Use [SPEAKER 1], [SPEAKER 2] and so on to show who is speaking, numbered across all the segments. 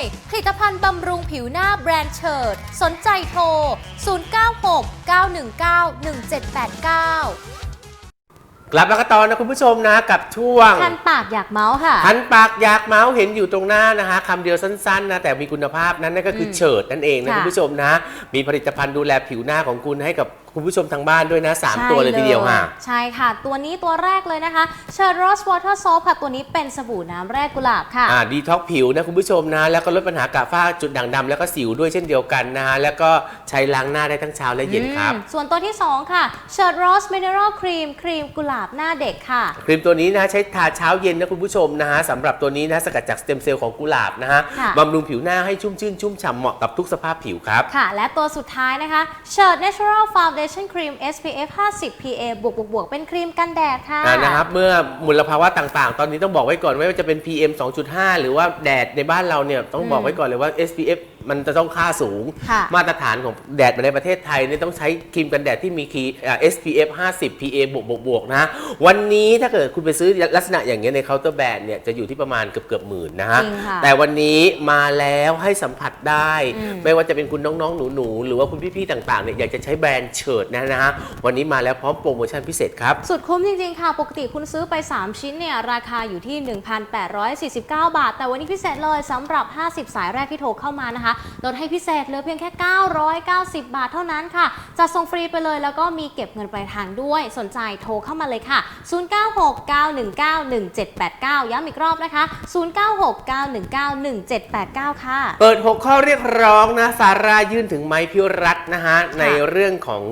[SPEAKER 1] ยผลิตภัณฑ์บำรุงผิวหน้าแบรนด์เชิด สนใจโทร 0969191789
[SPEAKER 2] กลับมากันต่อนะคุณผู้ชมนะกับช่วง
[SPEAKER 1] คันปากอยากเมาส์ค่ะ
[SPEAKER 2] คันปากอยากเมาส์เห็นอยู่ตรงหน้านะคะคำเดียวสั้นๆนะแต่มีคุณภาพนั้นนั่นก็คืออ
[SPEAKER 1] ม
[SPEAKER 2] เฉิดนั่นเองนะ
[SPEAKER 1] ค่ะ
[SPEAKER 2] คุณผู้ชมนะมีผลิตภัณฑ์ดูแลผิวหน้าของคุณให้กับคุณผู้ชมทางบ้านด้วยนะสาม
[SPEAKER 1] ใช่
[SPEAKER 2] ตัวเลยทีเดียวค่ะ
[SPEAKER 1] ใช่ค่ะ ตัวนี้ตัวแรกเลยนะคะเชิญโรสวอเตอร์ซอฟค่ะ ตัวนี้เป็นสบู่น้ำแร่กุหลาบค่ะ
[SPEAKER 2] อ่า ดีท็อกผิวนะคุณผู้ชมนะ แล้วก็ลดปัญหากระฝ้าจุดด่างดำแล้วก็สิวด้วยเช่นเดียวกันนะฮะ แล้วก็ใช้ล้างหน้าได้ทั้งเช้าและเย็นครับ
[SPEAKER 1] อืมส่วนตัวที่ 2 ค่ะเชิญโรสมิเนอรัลครีมครีมกุหลาบหน้าเด็กค่ะ
[SPEAKER 2] ครีมตัวนี้นะใช้ทาเช้าเย็นนะคุณผู้ชมนะฮะสำหรับตัวนี้นะสกัดจากสเต็มเซลล์ของกุหลาบนะฮะ
[SPEAKER 1] ค่ะ
[SPEAKER 2] บำรุงผิวหน้าให้ชุ่มชื่นชุ่มฉ่ำเหมาะกับทุกสภาพผิวครับ
[SPEAKER 1] ค่ะ และตัวสุดท้ายนะคะเชิญ Natural Foundation Cream SPF 50 PA บวกบวกบวกเป็นครีมกันแดดค่ะ
[SPEAKER 2] อ่านะครับเมื่อมลภาวะต่างๆ ตอนนี้ต้องบอกไว้ก่อนว่าจะเป็น PM 2.5 หรือว่าแดดในบ้านเราเนี่ยต้องบอกไว้ก่อนเลยว่า SPF มันจะต้องค่าสูง
[SPEAKER 1] ค่ะ
[SPEAKER 2] มาตรฐานของแดดในประเทศไทยเนี่ยต้องใช้ครีมกันแดดที่มีคีอ่า SPF 50 PA บวกบวกบวกนะ วันนี้ถ้าเกิดคุณไปซื้อลักษณะอย่างเงี้ยในเคาน์เตอร์แบรนด์เนี่ยจะอยู่ที่ประมาณเกือบเกือบหมื่นนะฮะ
[SPEAKER 1] จริงค่ะ
[SPEAKER 2] แต่วันนี้มาแล้วให้สัมผัสได้
[SPEAKER 1] อืม
[SPEAKER 2] ไม่ว่าจะเป็นคุณน้องๆ หนูๆ หรือว่าคุณพี่ๆ ต่างๆเนี่ยอยากจะใช้แบรนด์เฉิดนะนะฮะวันนี้มาแล้วพร้อมโปรโมชั่นพิเศษครับ
[SPEAKER 1] สุดคุ้มจริงๆ ค่ะ ปกติคุณซื้อไป 3 ชิ้นเนี่ย ราคาอยู่ที่ 1,849 บาท แต่วันนี้พิเศษเลยสำหรับ 50 สายแรกที่โทรเข้ามานะคะลดให้พิเศษเหลือเพียงแค่ 990 บาทเท่านั้นค่ะ จะส่งฟรีไปเลยแล้วก็มีเก็บเงินปลายทางด้วย สนใจโทรเข้ามาเลยค่ะ 0969191789 ย้ำอีกรอบนะคะ 0969191789 ค่ะ
[SPEAKER 2] เปิด 6 ข้อเรียกร้องนะ สารายื่นถึงไม้พิวรัตน์นะฮะ ในเรื่องของ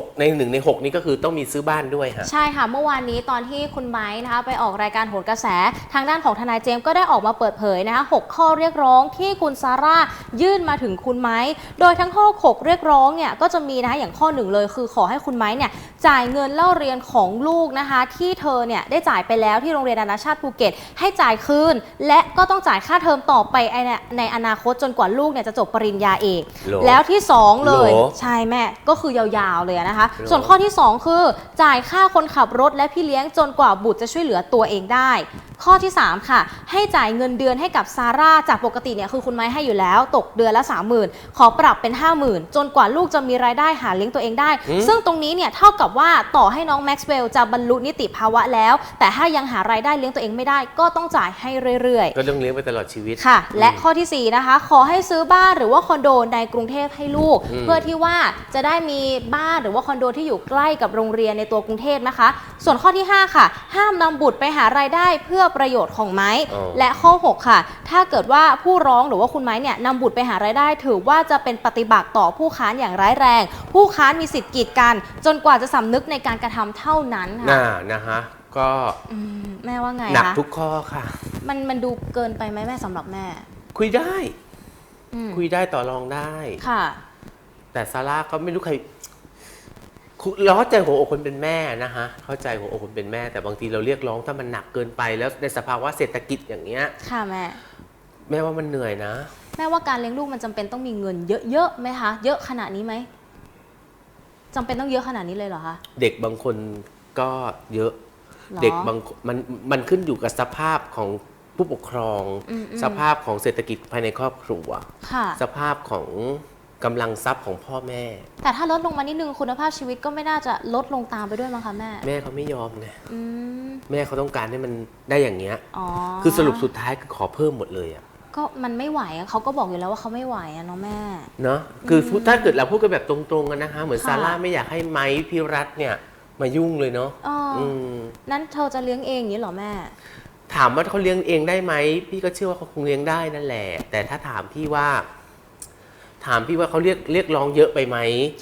[SPEAKER 2] 6 ในหนึ่งใน 6 นี้ก็คือต้องมีซื้อบ้านด้วยฮะ
[SPEAKER 1] ใช่ค่ะ เมื่อวานนี้ตอนที่คุณไม้นะคะไปออกรายการโหนกระแส ทางด้านของทนายเจมส์ก็ได้ออกมาเปิดเผยนะคะหกข้อเรียกร้องที่คุณซาร่ายื่นมาถึงคุณไม้ โดยทั้งข้อหกเรียกร้องเนี่ยก็จะมีนะคะอย่างข้อหนึ่งเลยคือขอให้คุณไม้เนี่ยจ่ายเงินเล่าเรียนของลูกนะคะ ที่เธอเนี่ยได้จ่ายไปแล้วที่โรงเรียนนานาชาติภูเก็ต ให้จ่ายคืน และก็ต้องจ่ายค่าเทอมต่อไปในในอนาคตจนกว่าลูกเนี่ยจะจบปริญญาเอก
[SPEAKER 2] โหล
[SPEAKER 1] แล้วที่สองเลย
[SPEAKER 2] โหล
[SPEAKER 1] ใช่แม่ก็คือยาวๆเลยนะคะ
[SPEAKER 2] โห
[SPEAKER 1] ส่วนข้อที่ 2 คือ จ่ายค่าคนขับรถและพี่เลี้ยงจนกว่าบุตรจะช่วยเหลือตัวเองได้ ข้อที่ 3 ค่ะ ให้จ่ายเงินเดือนให้กับซาร่าจากปกติเนี่ยคือคุณไม้ให้อยู่แล้ว ตกเดือนละ 30,000 ขอปรับเป็น 50,000 จนกว่าลูกจะมีรายได้หาเลี้ยงตัวเองได้
[SPEAKER 2] อืม
[SPEAKER 1] ซึ่งตรงนี้เนี่ยเท่ากับว่าต่อให้น้องแม็กซ์เวลล์จะบรรลุนิติภาวะแล้ว แต่ถ้ายังหารายได้เลี้ยงตัวเองไม่ได้ ก็ต้องจ่ายให้เรื่อยๆ
[SPEAKER 2] ก็ต้องเลี้ยงไปตลอดชีวิต
[SPEAKER 1] ค่ะ และข้อทีสี่4 นะคะ ขอให้ซื้อบ้านหรือว่าคอนโดในกรุงเทพให้ลูก
[SPEAKER 2] อืม
[SPEAKER 1] เพื่อที่ว่าจะได้มีบ้านหรือว่าคอนโดที่อยู่ใกล้กับโรงเรียนในตัวกรุงเทพนะคะ ส่วนข้อที่ 5 ค่ะ ห้ามนำบุตรไปหารายได้เพื่อประโยชน์ของไม้
[SPEAKER 2] อ๋อ
[SPEAKER 1] และข้อ 6 ค่ะ ถ้าเกิดว่าผู้ร้องหรือว่าคุณไม้เนี่ยนำบุตรไปหารายได้ ถือว่าจะเป็นปฏิบัติต่อผู้ค้านอย่างร้ายแรง ผู้ค้านมีสิทธิ์กีดกันจนกว่าจะสำนึกในการกระทำเท่านั้นค่ะ
[SPEAKER 2] น่านะฮะก็
[SPEAKER 1] อืมแม่ว่าไง
[SPEAKER 2] หนัก
[SPEAKER 1] คะ
[SPEAKER 2] ทุกข้อค่ะ
[SPEAKER 1] มันมันดูเกินไปไหมแม่สำหรับแม่
[SPEAKER 2] คุยได้
[SPEAKER 1] อืม
[SPEAKER 2] คุยได้ต่อรองได้
[SPEAKER 1] ค่ะ
[SPEAKER 2] แต่ซาร่าก็ไม่รู้ใครคุ เราเข้าใจหัวอกคนเป็นแม่นะฮะเข้าใจหัวอกคนเป็นแม่ แต่บางทีเราเรียกร้องถ้ามันหนักเกินไปแล้วในสภาวะเศรษฐกิจอย่างเงี้ย
[SPEAKER 1] ค่ะแม่
[SPEAKER 2] แม่ว่ามันเหนื่อยนะ
[SPEAKER 1] แม่ว่าการเลี้ยงลูกมันจำเป็นต้องมีเงินเยอะๆไหมคะ เยอะขนาดนี้ไหมจำเป็นต้องเยอะขนาดนี้เลยเหรอคะ
[SPEAKER 2] เด็กบางคนก็เยอะ
[SPEAKER 1] หรอ
[SPEAKER 2] เด็กบางคนมันมันขึ้นอยู่กับสภาพของผู้ปกครอง
[SPEAKER 1] อืมอืม
[SPEAKER 2] สภาพของเศรษฐกิจภายในครอบครัว
[SPEAKER 1] ค่ะ
[SPEAKER 2] สภาพของ กำลังทรัพย์ของพ่อแม่
[SPEAKER 1] แต่ถ้าลดลงมานิดนึงคุณภาพชีวิตก็ไม่น่าจะลดลงตามไปด้วยมั้งคะแม่
[SPEAKER 2] แม่เขาไม่ยอมไง
[SPEAKER 1] อืม
[SPEAKER 2] แม่เขาต้องการให้มันได้อย่างเงี้ย
[SPEAKER 1] อ๋อ
[SPEAKER 2] คือสรุปสุดท้ายคือขอเพิ่มหมดเลยอะ
[SPEAKER 1] ก็มันไม่ไหวอะเขาก็บอกอยู่แล้วว่าเขาไม่ไหวอะเนาะแม่
[SPEAKER 2] เนาะคือพูดถ้าเกิดเราพูดกันแบบตรงๆกันนะคะ เหมือน
[SPEAKER 1] ค่ะ
[SPEAKER 2] ซาร่าไม่อยากให้ไม้พิรัตน์เนี่ยมายุ่งเลยเนาะ
[SPEAKER 1] อ๋ออ
[SPEAKER 2] อืม
[SPEAKER 1] นั้นเธอจะเลี้ยงเองอย่างนี้เหรอแม่
[SPEAKER 2] ถามว่าเขาเลี้ยงเองได้ไหมพี่ก็เชื่อว่าเขาคงเลี้ยงได้นั่นแหละ แต่ถ้าถามพี่ว่า ถามพี่ว่าเขาเรียกเรียกร้องเยอะไปไหม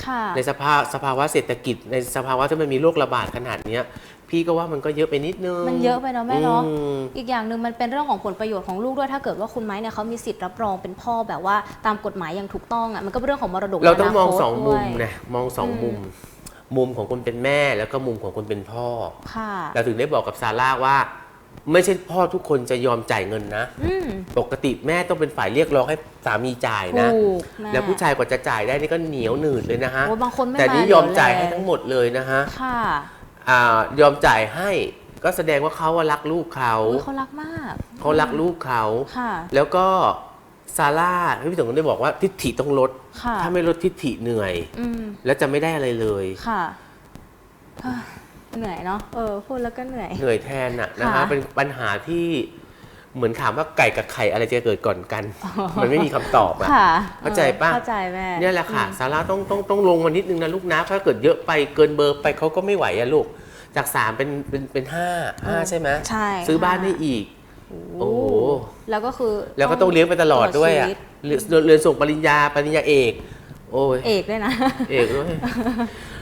[SPEAKER 1] ค่ะ
[SPEAKER 2] ในสภาสภาวะเศรษฐกิจ ในสภาวะที่มันมีโรคระบาดขนาดเนี้ย พี่ก็ว่ามันก็เยอะไปนิดนึง
[SPEAKER 1] มันเยอะไปเนาะแม่เนาะ
[SPEAKER 2] อืม
[SPEAKER 1] อีกอย่างหนึ่งมันเป็นเรื่องของผลประโยชน์ของลูกด้วยถ้าเกิดว่าคุณไม้เนี่ยเขามีสิทธิ์รับรองเป็นพ่อแบบว่าตามกฎหมายอย่างถูกต้องอะมันก็เป็นเรื่องของมรดก
[SPEAKER 2] เราต้องมอง
[SPEAKER 1] นาคต
[SPEAKER 2] สองมุม
[SPEAKER 1] ด้วย
[SPEAKER 2] นะ มองสอง
[SPEAKER 1] อืม
[SPEAKER 2] มุม มุมของคนเป็นแม่แล้วก็มุมของคนเป็นพ่อ
[SPEAKER 1] ค่ะ
[SPEAKER 2] เราถึงได้บอกกับซาร่าว่า ไม่ใช่พ่อทุกคนจะยอมจ่ายเงินนะ
[SPEAKER 1] อืม
[SPEAKER 2] ปกติแม่ต้องเป็นฝ่ายเรียกร้องให้สามีจ่ายนะ
[SPEAKER 1] ถูกม่
[SPEAKER 2] แล้วผู้ชายกว่าจะจ่ายได้นี่ก็เหนียวหนืดเลยนะฮะ
[SPEAKER 1] โอ้ยบางคนไม่
[SPEAKER 2] แต่นี่
[SPEAKER 1] มาย
[SPEAKER 2] อมจ่าย
[SPEAKER 1] เหลี
[SPEAKER 2] ให้
[SPEAKER 1] ยวแล
[SPEAKER 2] ทั้งหมดเลยนะฮะ
[SPEAKER 1] ค่ะ
[SPEAKER 2] อ่ายอมจ่ายให้ก็แสดงว่าเขาอะรักลูกเขา
[SPEAKER 1] อุ๊ยเขารักมาก
[SPEAKER 2] เขารักลูกเขา
[SPEAKER 1] ค่ะ
[SPEAKER 2] แล้วก็ซาร่าพี่ต๋องก็ได้บอกว่าทิฏฐิต้องลด
[SPEAKER 1] ค่ะ
[SPEAKER 2] ถ้าไม่ลดทิฏฐิเหนื่อย
[SPEAKER 1] อืม
[SPEAKER 2] แล้วจะไม่ได้อะไรเลย
[SPEAKER 1] ค่ะ เฮ้ยเหนื่อยเนาะเออพูดแล้วก็เหนื่อย
[SPEAKER 2] เหนื่อยแทนน่ะนะคะ
[SPEAKER 1] ค่ะ
[SPEAKER 2] เป็นปัญหาที่เหมือนถามว่าไก่กับไข่อะไรจะเกิดก่อนกัน มันไม่มีคำตอบอะ
[SPEAKER 1] ค่ะ
[SPEAKER 2] เข้าใจปะ
[SPEAKER 1] เข้าใจแม่
[SPEAKER 2] เนี่ยแหละค่ะซาร่าต้องต้องต้องลงมานิดนึงนะลูกนะถ้าเกิดเยอะไปเกินเบอร์ไปเขาก็ไม่ไหวอะลูก จากสามเป็นเป็นเป็นห้าห้าใช่ไหม
[SPEAKER 1] ใช่
[SPEAKER 2] ซื้อบ้าน
[SPEAKER 1] ค่ะ
[SPEAKER 2] ได้อีก โอ้โห
[SPEAKER 1] แล้วก็คือ
[SPEAKER 2] แล้วก็ต้องเลี้ยงไปตลอดด้วยอะ
[SPEAKER 1] ชีวิต
[SPEAKER 2] เรียนเรียนส่งปริญญาปริญญาเอก โอ้ย
[SPEAKER 1] เอกด้วยนะ
[SPEAKER 2] เอกด้วย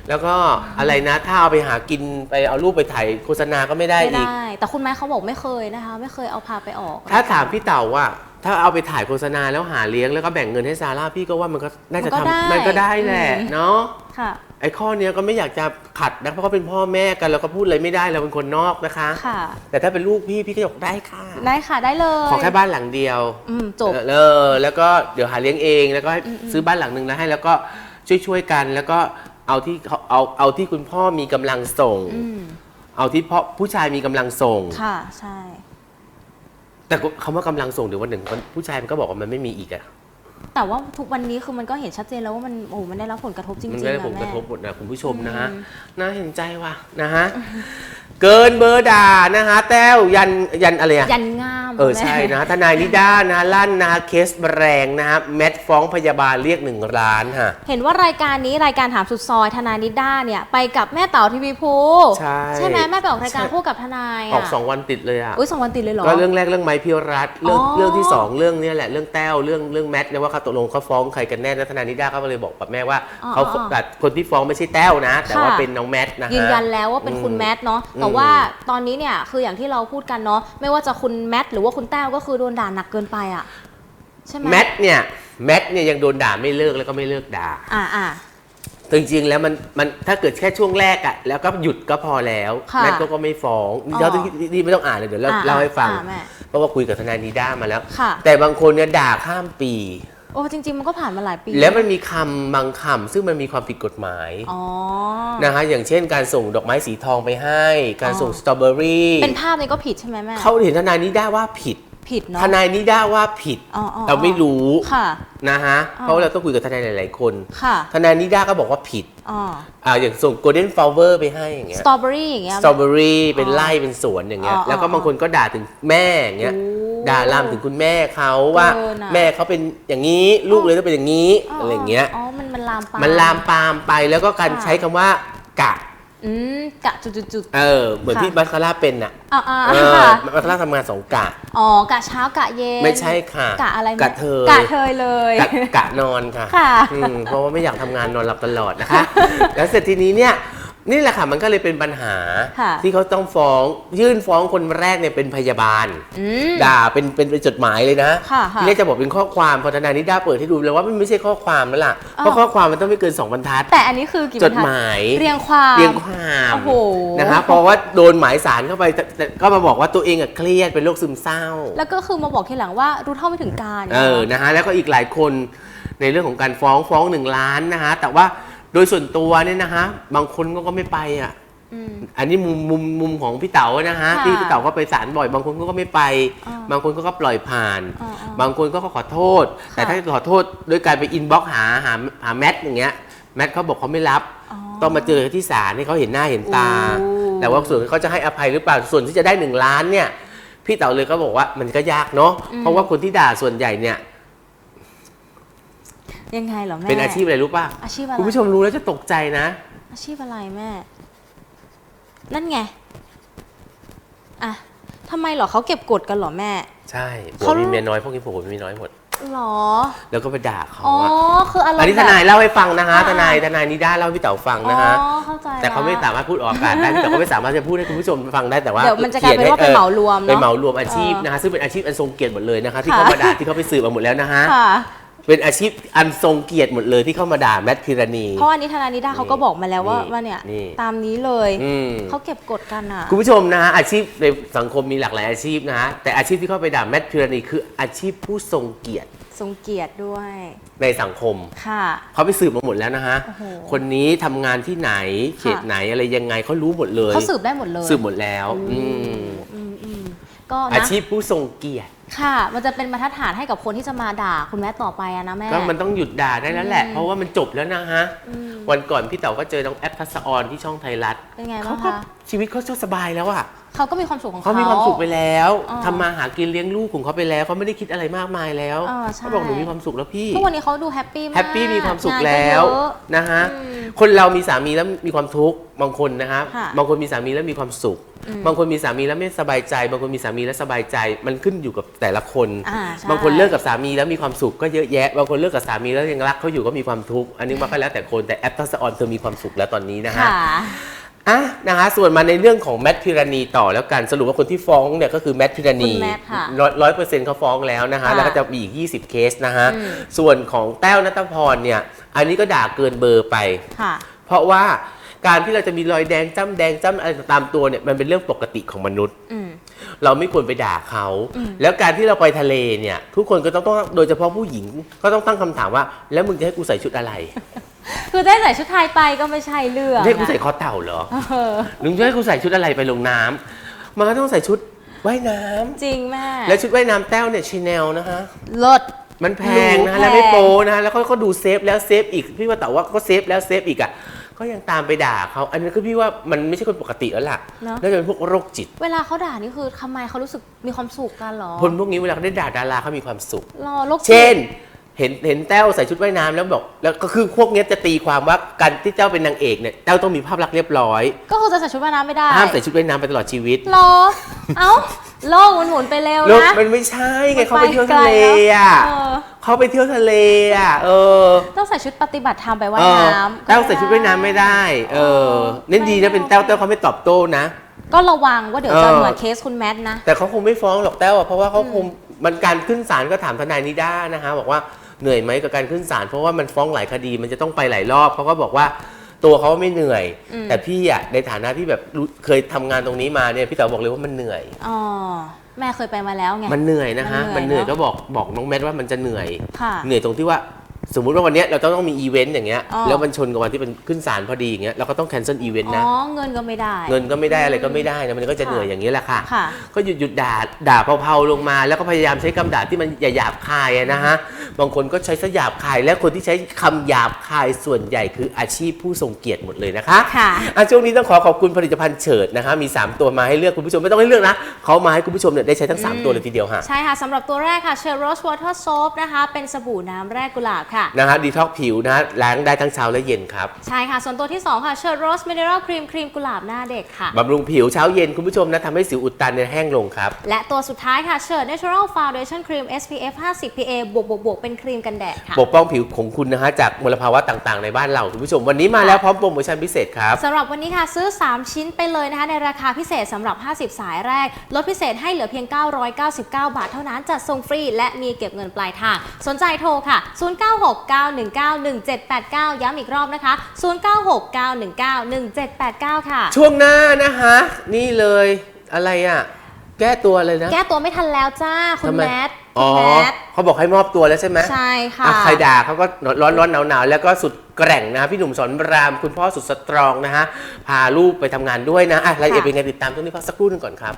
[SPEAKER 2] แล้วก็อะไรนะถ้าเอาไปหากินไปเอารูปไปถ่ายโฆษณาก็ไม่ได้
[SPEAKER 1] ไม่
[SPEAKER 2] อีก
[SPEAKER 1] ได้ แต่คุณแม่เขาบอกไม่เคยนะคะ ไม่เคยเอาพาไปออก
[SPEAKER 2] ถ้าถามพี่เต่าว่า ถ้าเอาไปถ่ายโฆษณาแล้วหาเลี้ยงแล้วก็แบ่งเงินให้ซาร่าพี่ก็ว่ามันก็น่าจะ
[SPEAKER 1] มันก็ได้
[SPEAKER 2] ทำมันก็ได้แหละ
[SPEAKER 1] อืม
[SPEAKER 2] เนาะ
[SPEAKER 1] ค่ะ
[SPEAKER 2] ไอ้ข้อเนี้ยก็ไม่อยากจะขัดนะเพราะเขาเป็นพ่อแม่กันเราก็พูดอะไรไม่ได้เราเป็นคนนอกนะคะ
[SPEAKER 1] ค่ะ
[SPEAKER 2] แต่ถ้าเป็นลูกพี่พี่ก็บอกได้ค่ะ
[SPEAKER 1] ได้ค่ะได้เลย
[SPEAKER 2] ขอแค่บ้านหลังเดียว
[SPEAKER 1] อืมจบ
[SPEAKER 2] เออแล้วก็เดี๋ยวหาเลี้ยงเองแล้วก็ให้ซื้อบ้านหลังหนึ่งแล้วให้แล้วก็ช่วยๆกันแล้วก็ เอาที่เขาเอาเอาที่คุณพ่อมีกำลังส่ง
[SPEAKER 1] อืม
[SPEAKER 2] เอาที่พ่อผู้ชายมีกำลังส่ง
[SPEAKER 1] ค่ะใช่
[SPEAKER 2] แต่คำว่ากำลังส่งเดี๋ยววันหนึ่งวันผู้ชายมันก็บอกว่ามันไม่มีอีกอะ
[SPEAKER 1] แต่ว่าทุกวันนี้คือมันก็เห็นชัดเจนแล้วว่ามันโอ้โหมันได้รับผลกระทบจริงๆ
[SPEAKER 2] มันก็ได้
[SPEAKER 1] อะ
[SPEAKER 2] ผลกระทบ
[SPEAKER 1] แม่
[SPEAKER 2] หมดนะคุณผู้ชมนะฮะ
[SPEAKER 1] อืม
[SPEAKER 2] น่าเห็นใจว่ะนะฮะเกินเบอร์ด่านะฮะแต้วยันยันอะไรอะ
[SPEAKER 1] ยันง่าม
[SPEAKER 2] เออ
[SPEAKER 1] แม่
[SPEAKER 2] ใช่นะทนายนิด้านะลั่นนะเคสแรงนะฮะแมทฟ้องพยาบาลเรียกหนึ่งล้านฮะ
[SPEAKER 1] เห็นว่ารายการนี้รายการถามสุดซอยทนายนิด้าเนี่ยไปกับแม่เต๋าทีวีภู
[SPEAKER 2] ใช่
[SPEAKER 1] ไหมแม่ไปออกรายการ
[SPEAKER 2] ใช่
[SPEAKER 1] คู่กับทนาย
[SPEAKER 2] ออกสองวันติดเลยอะ
[SPEAKER 1] อุ้ยสองวันติดเลยเหรอ
[SPEAKER 2] ก็เรื่องแรกเรื่องไม้พิวรัตน์เรื่อง
[SPEAKER 1] อ๋อ
[SPEAKER 2] เรื่องที่สองเรื่องเนี้แหละเรื่องแต้วเรื่องเรื่องแมทเนี่ยว่าเขาตกลงเขาฟ้องใครกันแน่แล้วทนายนิด้าเขาก็เลยบอกกับแม่ว่า
[SPEAKER 1] อ๋อ
[SPEAKER 2] เขา
[SPEAKER 1] อ๋อ
[SPEAKER 2] แบบคนที่ฟ้องไม่ใช่แต้วนะ แต่ว่า
[SPEAKER 1] ค่ะ
[SPEAKER 2] เป็นน้องแมทนะฮะ
[SPEAKER 1] ยืนยันแล้วว่าเป็นคุณ
[SPEAKER 2] อืม
[SPEAKER 1] แมทเนาะแต่
[SPEAKER 2] อืม
[SPEAKER 1] ว่าตอนนี้เนี่ยคืออย่างที่เราพูดกันเนาะไม่ว่าจะคุณแมทหรือว่าคุณแต้วก็คือโดนด่าหนักเกินไปอะใช่ไหม
[SPEAKER 2] แมทเนี่ยแมทเนี่ยยังโดนด่าไม่เลิกแล้วก็ไม่เลิกด่า
[SPEAKER 1] อ่าอ่า
[SPEAKER 2] แต่จริงๆแล้วมันมันถ้าเกิดแค่ช่วงแรกอะแล้วก็หยุดก็พอแล้ว
[SPEAKER 1] ค่ะ
[SPEAKER 2] แมทก็ก็ไม่ฟ้อง
[SPEAKER 1] อ๋อ
[SPEAKER 2] เดี๋ยวที่ที่ไม่ต้องอ่านเลยเดี๋ยวเล่า
[SPEAKER 1] อ่า
[SPEAKER 2] เล่าให้ฟัง
[SPEAKER 1] อ่าแม่
[SPEAKER 2] เพราะว่าคุยกับทนายนิด้ามาแล้ว
[SPEAKER 1] ค่ะ
[SPEAKER 2] แต่บางคนเนี่ยด่าข้ามปี
[SPEAKER 1] โอ้จริง ๆ มันก็ผ่านมาหลายปี
[SPEAKER 2] แล้วมันมีคำบางคำซึ่งมันมีความผิดกฎหมาย
[SPEAKER 1] อ๋อ
[SPEAKER 2] นะฮะอย่างเช่นการส่งดอกไม้สีทองไปให้ การ
[SPEAKER 1] อ๋อ
[SPEAKER 2] ส่งสตรอเบอรี่
[SPEAKER 1] เป็นภาพนี้ก็ผิดใช่ไหมแม่
[SPEAKER 2] เขาเห็นทนายนิด้าว่าผิด
[SPEAKER 1] ผิดเนาะ
[SPEAKER 2] ทนายนิด้าว่าผิด
[SPEAKER 1] อ๋ออ๋อ
[SPEAKER 2] เราไม่รู้
[SPEAKER 1] ค่ะ
[SPEAKER 2] นะฮะ
[SPEAKER 1] อ๋อ
[SPEAKER 2] เพราะว่าเราต้องคุยกับทนายหลาย ๆ คน
[SPEAKER 1] ค่ะ
[SPEAKER 2] ทนายนิด้าก็บอกว่าผิด
[SPEAKER 1] อ๋อ
[SPEAKER 2] อ่าอย่างส่ง golden flower ไปให้อย่างเงี้
[SPEAKER 1] ส
[SPEAKER 2] ย
[SPEAKER 1] ตรอเบอรี่อย่างเงี้ย
[SPEAKER 2] สตรอเบอรี่เป็น
[SPEAKER 1] อ๋อ
[SPEAKER 2] ไร่เป็นสวนอย่างเงี้ย
[SPEAKER 1] อ๋อ
[SPEAKER 2] แล้วก็
[SPEAKER 1] อ๋อ
[SPEAKER 2] บางคนก็ด่าถึงแม่อย่างเงี้ย
[SPEAKER 1] โอ้
[SPEAKER 2] ด่าลามถึงคุณแม่เขาว่า
[SPEAKER 1] เกินอะ
[SPEAKER 2] แม่เขาเป็นอย่างนี้ลูกเลยต้องเป็นอย่างนี้อะไรอย่างเงี้ย
[SPEAKER 1] อ๋อ มันมันลามปาม
[SPEAKER 2] มันลามปามไปแล้วก็การ
[SPEAKER 1] ค่ะ
[SPEAKER 2] ใช้คำว่ากะ
[SPEAKER 1] อืมกะจุดจุดจุด
[SPEAKER 2] เออ เหมือน
[SPEAKER 1] ค่ะ
[SPEAKER 2] ที่มัสคาร่าเป็นอะ
[SPEAKER 1] อ่าอ่า
[SPEAKER 2] เออ
[SPEAKER 1] ค่ะ
[SPEAKER 2] มัสคาร่าทำงานสองกะ
[SPEAKER 1] อ๋อกะเช้ากะเย็น
[SPEAKER 2] ไม่ใช่ค่ะ
[SPEAKER 1] กะอะไรแม่
[SPEAKER 2] กะเทย
[SPEAKER 1] กะเทยเลย
[SPEAKER 2] กะกะนอนค่ะ
[SPEAKER 1] ค่ะ
[SPEAKER 2] อืมเพราะว่าไม่อยากทำงานนอนหลับตลอดนะคะ แล้วเสร็จทีนี้เนี่ย นี่แหละค่ะมันก็เลยเป็นปัญหา
[SPEAKER 1] ค่ะ
[SPEAKER 2] ที่เขาต้องฟ้องยื่นฟ้องคนแรกเนี่ยเป็นพยาบาล
[SPEAKER 1] อืม
[SPEAKER 2] ด่าเป็นเป็นเป็นจดหมายเลยนะ
[SPEAKER 1] ค่ะค่ะ
[SPEAKER 2] ทีแรกจะบอกเป็นข้อความพอทนายนิด้าเปิดให้ดูแล้วว่ามันไม่ใช่ข้อความแล้วล่ะเพราะ
[SPEAKER 1] อ้าว
[SPEAKER 2] ข้อความมันต้องไม่เกินสองบรรทัด
[SPEAKER 1] แต่อันนี้คือกี่บ
[SPEAKER 2] จ
[SPEAKER 1] ร
[SPEAKER 2] ด
[SPEAKER 1] รทัด
[SPEAKER 2] หมาย
[SPEAKER 1] เรียงความ
[SPEAKER 2] เรียงความ
[SPEAKER 1] โอ้โห
[SPEAKER 2] นะคะเพราะว่าโดนหมายสารเข้าไปแต่แต่ก็มาบอกว่าตัวเองอะเครียดเป็นโรคซึมเศร้า
[SPEAKER 1] แล้วก็คือมาบอกทีหลังว่ารู้เท่าไม่ถึงการ
[SPEAKER 2] เออ นะฮะ แล้วก็อีกหลายคนในเรื่องของการฟ้องฟ้องหนึ่งล้านนะฮะ แต่ว่า โดยส่วนตัวเนี่ยนะฮะบางคนก็ก็ไม่ไปอะ
[SPEAKER 1] อืม
[SPEAKER 2] อันนี้มุมมุมมุมของพี่เต๋านะฮะ
[SPEAKER 1] ค่ะ
[SPEAKER 2] ที่พี่เต๋าก็ไปศาลบ่อย บางคนก็ไม่ไป
[SPEAKER 1] อ่า
[SPEAKER 2] บางคนก็ก็ปล่อยผ่าน
[SPEAKER 1] อ่าอ่า
[SPEAKER 2] บางคนก็ขอโทษ แต่
[SPEAKER 1] ค่ะ
[SPEAKER 2] ถ้าขอโทษด้วยการไปอินบ็อกหาหาหาแมทอย่างเงี้ยแมทเขาบอกเขาไม่รับ
[SPEAKER 1] อ๋อ
[SPEAKER 2] ต้องมาเจอที่ศาลให้เขาเห็นหน้าเห็นตา
[SPEAKER 1] โอ้
[SPEAKER 2] แต่ว่าส่วนเขาจะให้อภัยหรือเปล่าส่วนที่จะได้หนึ่งล้านเนี่ยพี่เต๋าเลยก็บอกว่ามันก็ยากเนาะเพราะว่าคนที่ด่าส่วนใหญ่เนี่ย
[SPEAKER 1] ยังไงเหรอแม่
[SPEAKER 2] เป็นอาชีพอะไรรู้ป่ะ
[SPEAKER 1] อาชีพอะไร
[SPEAKER 2] คุณผู้ชมรู้แล้วจะตกใจนะ
[SPEAKER 1] อาชีพอะไรแม่ นั่นไง อะทำไมเหรอเขาเก็บกดกันเหรอแม่
[SPEAKER 2] ใช่ผัว
[SPEAKER 1] เขา
[SPEAKER 2] มีเมียน้อยพวกนี้ผัวมีเมียน้อยหมด
[SPEAKER 1] หรอ
[SPEAKER 2] แล้วก็ไปด่าเขา
[SPEAKER 1] อ๋อ
[SPEAKER 2] อะ
[SPEAKER 1] คืออะไร
[SPEAKER 2] อันนี้ท
[SPEAKER 1] แบบ
[SPEAKER 2] นายเล่าให้ฟังนะฮะ
[SPEAKER 1] อ่า
[SPEAKER 2] ทนายทนายนิด้าเล่าให้พี่เต๋าฟังนะฮะ
[SPEAKER 1] อ๋อเข้าใจ
[SPEAKER 2] แต่เขาไม่
[SPEAKER 1] ละ
[SPEAKER 2] สามารถพูดออกอากาศได้พี่เต๋าก็ไม่สามารถจะพูดให้คุณผู้ชมฟังได้แต่ว่า
[SPEAKER 1] เดี๋ยวมันจะกลายเป็นว่าเป็นเหมารวมเนอะ
[SPEAKER 2] เป็นเหมารวมอาชีพ
[SPEAKER 1] เออ
[SPEAKER 2] นะฮะซึ่งเป็นอาชีพอันทรงเกียรติหมดเลยนะคะที่
[SPEAKER 1] ค่ะ
[SPEAKER 2] เขามาด่าที่เขาไปสืบมาหมดแล้วนะฮะ
[SPEAKER 1] ค่ะ
[SPEAKER 2] เป็นอาชีพอันทรงเกียรติหมดเลยที่เข้ามาด่าแมทพิรณี
[SPEAKER 1] เพราะอันนี้ทนายนิด้าเขาก็บอกมาแล้วว่า
[SPEAKER 2] นี่
[SPEAKER 1] ว่าเนี่ย
[SPEAKER 2] นี่
[SPEAKER 1] ตามนี้เลย
[SPEAKER 2] อืม
[SPEAKER 1] เขาเก็บกดกันอะ
[SPEAKER 2] คุณผู้ชมนะฮะอาชีพในสังคมมีหลากหลายอาชีพนะฮะแต่อาชีพที่เข้าไปด่าแมทพิรณีคืออาชีพผู้ทรงเกียรติ
[SPEAKER 1] ทรงเกียรติด้วย
[SPEAKER 2] ในสังคม
[SPEAKER 1] ค่ะ
[SPEAKER 2] เขาไปสืบมาหมดแล้วนะฮะ
[SPEAKER 1] โอ้โห
[SPEAKER 2] คนนี้ทำงานที่ไหน เขตไหนอะไรยังไงเขารู้หมดเลย
[SPEAKER 1] เขาสืบได้หมดเลย
[SPEAKER 2] สืบหมดแล้ว
[SPEAKER 1] โอ้
[SPEAKER 2] อืม
[SPEAKER 1] อืมอืมก็
[SPEAKER 2] อา
[SPEAKER 1] นะ
[SPEAKER 2] ชีพผู้ทรงเกียรติ
[SPEAKER 1] ค่ะ มันจะเป็นบรรทัดฐานให้กับคนที่จะมาด่าคุณแม่ต่อไปอะนะแม่
[SPEAKER 2] ก็มันต้องหยุดด่าได้แล้วแหละ
[SPEAKER 1] อืม
[SPEAKER 2] เพราะว่ามันจบแล้วนะฮะ
[SPEAKER 1] อืม
[SPEAKER 2] วันก่อนพี่เต๋อก็เจอน้องแอปทัศออนที่ช่องไทยรัฐ
[SPEAKER 1] เป็นไง
[SPEAKER 2] เขา
[SPEAKER 1] บ้าง
[SPEAKER 2] ก็
[SPEAKER 1] คะ
[SPEAKER 2] ชีวิตเขาสบายแล้วอะ
[SPEAKER 1] เขาก็มีความสุขของ
[SPEAKER 2] เขา
[SPEAKER 1] เขา
[SPEAKER 2] มีความสุขไปแล้ว
[SPEAKER 1] อ๋อ
[SPEAKER 2] ทำมาหากินเลี้ยงลูกของเขาไปแล้วเขาไม่ได้คิดอะไรมากมายแล้ว
[SPEAKER 1] อ่าใช่
[SPEAKER 2] เขาบอกหนูมีความสุขแล้วพี่
[SPEAKER 1] ทุกวันนี้เขาดูแฮปปี้มาก
[SPEAKER 2] แฮปปี้มีความสุข
[SPEAKER 1] งนก็
[SPEAKER 2] แล้ว
[SPEAKER 1] เยอะ
[SPEAKER 2] นะฮะ
[SPEAKER 1] อืม
[SPEAKER 2] คนเรามีสามีแล้วมีความทุกข์บางคนนะครับ
[SPEAKER 1] ค่ะ
[SPEAKER 2] บางคนมีสามีแล้วมีความสุข
[SPEAKER 1] อืม
[SPEAKER 2] บางคนมีสามีแล้วไม่สบายใจ บางคนมีสามีแล้วสบายใจ มันขึ้นอยู่กับแต่ละคน
[SPEAKER 1] อ่าใช่
[SPEAKER 2] บางคนเลิกกับสามีแล้วมีความสุขก็เยอะแยะ บางคนเลิกกับสามีแล้วยังรักเขาอยู่ก็มีความทุกข์ อันนี้มันก็แล้วแต่คน แต่แอปทัศออนเธอมีความสุขแล้วตอนนี้นะฮะ
[SPEAKER 1] ค่ะ
[SPEAKER 2] อะนะคะส่วนมาในเรื่องของแมทพิรานีต่อแล้วกันสรุปว่าคนที่ฟ้องเนี่ยก็คือแมทพิรานี
[SPEAKER 1] คุณแมทค่ะ
[SPEAKER 2] ร้อยเปอร์เซ็นต์เขาฟ้องแล้วนะคะ
[SPEAKER 1] ค่ะ
[SPEAKER 2] แล้วก็จะมีอีก 20 เคสนะคะ
[SPEAKER 1] อืม
[SPEAKER 2] ส่วนของแต้วนัทพรเนี่ยอันนี้ก็ด่าเกินเบอร์ไป
[SPEAKER 1] ค่ะ
[SPEAKER 2] เพราะว่าการที่เราจะมีรอยแดงจ้ำแดงจ้ำอะไรตามตัวเนี่ยมันเป็นเรื่องปกติของมนุษย์
[SPEAKER 1] อืม
[SPEAKER 2] เราไม่ควรไปด่าเขา
[SPEAKER 1] อืม
[SPEAKER 2] แล้วการที่เราไปทะเลเนี่ย ทุกคนก็ต้องต้องโดยเฉพาะผู้หญิงก็ต้องตั้งคำถามว่า แล้วมึงจะให้กูใส่ชุดอะไร
[SPEAKER 1] คือได้ใส่ชุดไทยไปก็ไม่ใช่เรื่อง
[SPEAKER 2] ให้กูใส่
[SPEAKER 1] อะ
[SPEAKER 2] คอเต่าเหรอ
[SPEAKER 1] เออ
[SPEAKER 2] หรือจะให้กูใส่ชุดอะไรไปลงน้ำมันก็ต้องใส่ชุดว่ายน้ำ
[SPEAKER 1] จริงแม่
[SPEAKER 2] แล้วชุดว่ายน้ำแต้วเนี่ยชแนลนะคะ
[SPEAKER 1] เลิศ
[SPEAKER 2] มันแพงนะ
[SPEAKER 1] หรู
[SPEAKER 2] แล้วไม่
[SPEAKER 1] แพง
[SPEAKER 2] โปรนะแล้วก็ก็ดูเซฟแล้วเซฟอีก พี่ว่าแต่ว่าก็เซฟแล้วเซฟอีกอะ ก็ยังตามไปด่าเขาอันนี้ก็พี่ว่ามันไม่ใช่คนปกติแล้วล่ะ
[SPEAKER 1] เนอะ
[SPEAKER 2] น่าจะเป็นพวกโรคจิต
[SPEAKER 1] เวลาเขาด่านี่คือทำไมเขารู้สึกมีความสุขกันเหรอ
[SPEAKER 2] คนพวกนี้เวลาเขาได้ด่าดาราเขามีความสุข
[SPEAKER 1] รอโรคจิต
[SPEAKER 2] เช่น เห็นเห็นแต้วใส่ชุดว่ายน้ำแล้วบอก แล้วก็คือพวกเนี้ยจะตีความว่าการที่แต้วเป็นนางเอกเนี่ยแต้วต้องมีภาพลักษณ์เรียบร้อย
[SPEAKER 1] ก็คือจะใส่ชุดว่ายน้ำไม่ได้
[SPEAKER 2] ห้ามใส่ชุดว่ายน้ำไปตลอดชีวิต
[SPEAKER 1] รอ เอ้าโลกมันหมุนไปเร็ว
[SPEAKER 2] แล้ว
[SPEAKER 1] นะ
[SPEAKER 2] มันไม่ใช่ไง
[SPEAKER 1] มัน
[SPEAKER 2] เขาไปเที่ยวทะเล
[SPEAKER 1] ไปไกลแล้ว
[SPEAKER 2] อะ
[SPEAKER 1] เออ
[SPEAKER 2] เขาไปเที่ยวทะเลอะ เออ
[SPEAKER 1] ต้องใส่ชุดปฏิบัติธรรมไปว่าย
[SPEAKER 2] เออ
[SPEAKER 1] น้ำ
[SPEAKER 2] แต้วใส่ชุดว่ายน้ำไม่ได้ เออเน้นดีนะเป็นแต้วแต้วเขาไม่ตอบโต้นะ
[SPEAKER 1] ก็ระวังว่าเดี๋ยวจะ
[SPEAKER 2] เออ
[SPEAKER 1] เหมือนเคสคุณแมทนะ
[SPEAKER 2] แต่เขาคงไม่ฟ้องหรอกแต้วอะเพราะว่าเขาคงมันการขึ้นศาลก็ถามทนายนิด้านะคะบอกว่าเหนื่อยไหมกับการขึ้นศาลเพราะว่ามันฟ้องหลายคดีมันจะต้องไปหลายรอบเขาก็บอกว่า ตัวเขาไม่เหนื่อย
[SPEAKER 1] อืม
[SPEAKER 2] แต่พี่อะในฐานะที่แบบรู้เคยทำงานตรงนี้มาเนี่ยพี่เต๋อบอกเลยว่ามันเหนื่อย
[SPEAKER 1] อ๋อแม่เคยไปมาแล้วไง
[SPEAKER 2] มันเหนื่อยนะคะ
[SPEAKER 1] มั
[SPEAKER 2] มัน
[SPEAKER 1] น
[SPEAKER 2] เห
[SPEAKER 1] เหนื่
[SPEAKER 2] นื่อ
[SPEAKER 1] อยย
[SPEAKER 2] ก็บอกบอกน้องแมทว่ามันจะเหนื่อย
[SPEAKER 1] ค่ะ
[SPEAKER 2] เหนื่อยตรงที่ว่าสมมุติว่าวันเนี้ยเราต้องมีอีเวนต์อย่างเงี้ย
[SPEAKER 1] อ๋อ
[SPEAKER 2] แล้วมันชนกับวันที่เป็นขึ้นศาลพอดีอย่างเงี้ย เราก็ต้องแคนเซิลอีเวนต์
[SPEAKER 1] อ๋
[SPEAKER 2] นะ
[SPEAKER 1] อเงินก็ไม่ได้
[SPEAKER 2] เงินก็ไม่ได้อะไรก็ไม่ได้นะ มันก็จะเหนื่อยอย่างนี้แหละค่ะ
[SPEAKER 1] ค่ะ
[SPEAKER 2] ก็หยุดหยุดด่าด่าเผาๆลงมา แล้วก็พยายามใช้คำด่าที่มันหยาบคายอะนะฮะ บางคนก็ใช้ซะหยาบคาย และคนที่ใช้คำหยาบคายส่วนใหญ่คืออาชีพผู้ทรงเกียรติหมดเลยนะคะ
[SPEAKER 1] ค่ะ
[SPEAKER 2] อะช่วงนี้ต้องขอขอบคุณผลิตภัณฑ์เฉิดนะคะ มี 3 ตัวมาให้เลือกคุณผู้ชมไม่ต้องให้เลือกนะเขามาให้คุณผู้ชมเนี่ยได้ใช้ทั้ง 3 ตัวเลยทีเดียวฮะ
[SPEAKER 1] ใช่ค่ะสำหรับตัวแรกค่ะเชอร์โรสวอเตอร์โซฟนะคะเป็นสบู่น้ำแร่กุหลาบค่ะ
[SPEAKER 2] นะฮะดีท็อกผิวนะฮะล้างได้ทั้งเช้าและเย็นครับ
[SPEAKER 1] ใช่ค่ะ ส่วนตัวที่ 2 ค่ะเชอร์โรสมิเนอรัลครีมครีมกุหลาบหน้าเด็กค่ะ
[SPEAKER 2] บำรุงผิวเช้าเย็นคุณผู้ชมนะทำให้สิวอุดตันเนี่ยแห้งลงครับ
[SPEAKER 1] และตัวสุดท้ายค่ะเชอร์ Natural Foundation Cream SPF 50 PA บวกบวกบวกเป็นครีมกันแดดค่ะ
[SPEAKER 2] ปกป้องผิวของคุณนะฮะจากมลภาวะต่างๆในบ้านเราคุณผู้ชมวันนี้มาแล้วพร้อมโปรโมชั่นพิเศษครับ
[SPEAKER 1] สำหรับวันนี้ค่ะซื้อ 3 ชิ้นไปเลยนะคะในราคาพิเศษสำหรับ 50 สายแรก ลดพิเศษให้เหลือเพียง 999 บาทเท่านั้นจัดส่งฟรี และมีเก็บเงินปลายทาง สนใจโทรค่ะ 0969191789 ย้ำอีกรอบนะคะ 0969191789 ค่ะ
[SPEAKER 2] ช่วงหน้านะคะนี่เลยอะไรอะ แก้ตัวเลยนะ
[SPEAKER 1] แก้ตัวไม่ทันแล้วจ้า คุณ
[SPEAKER 2] ทำไม
[SPEAKER 1] แมท
[SPEAKER 2] อ๋
[SPEAKER 1] คุ
[SPEAKER 2] อ
[SPEAKER 1] ณแมท
[SPEAKER 2] เขาบอกให้มอบตัวแล้วใช่ไหม
[SPEAKER 1] ใช่ค่ะ
[SPEAKER 2] อะใครด่าเขาก็ร้อนร้อนหนาวหนาวๆแล้วก็สุดแกร่งนะพี่หนุ่มสอนราม คุณพ่อสุดสตรองนะฮะ พาลูกไปทำงานด้วยนะอะรายละเอียดเป็นไงติดตามตรงนี้พักสักครู่หนึงก่อนครับ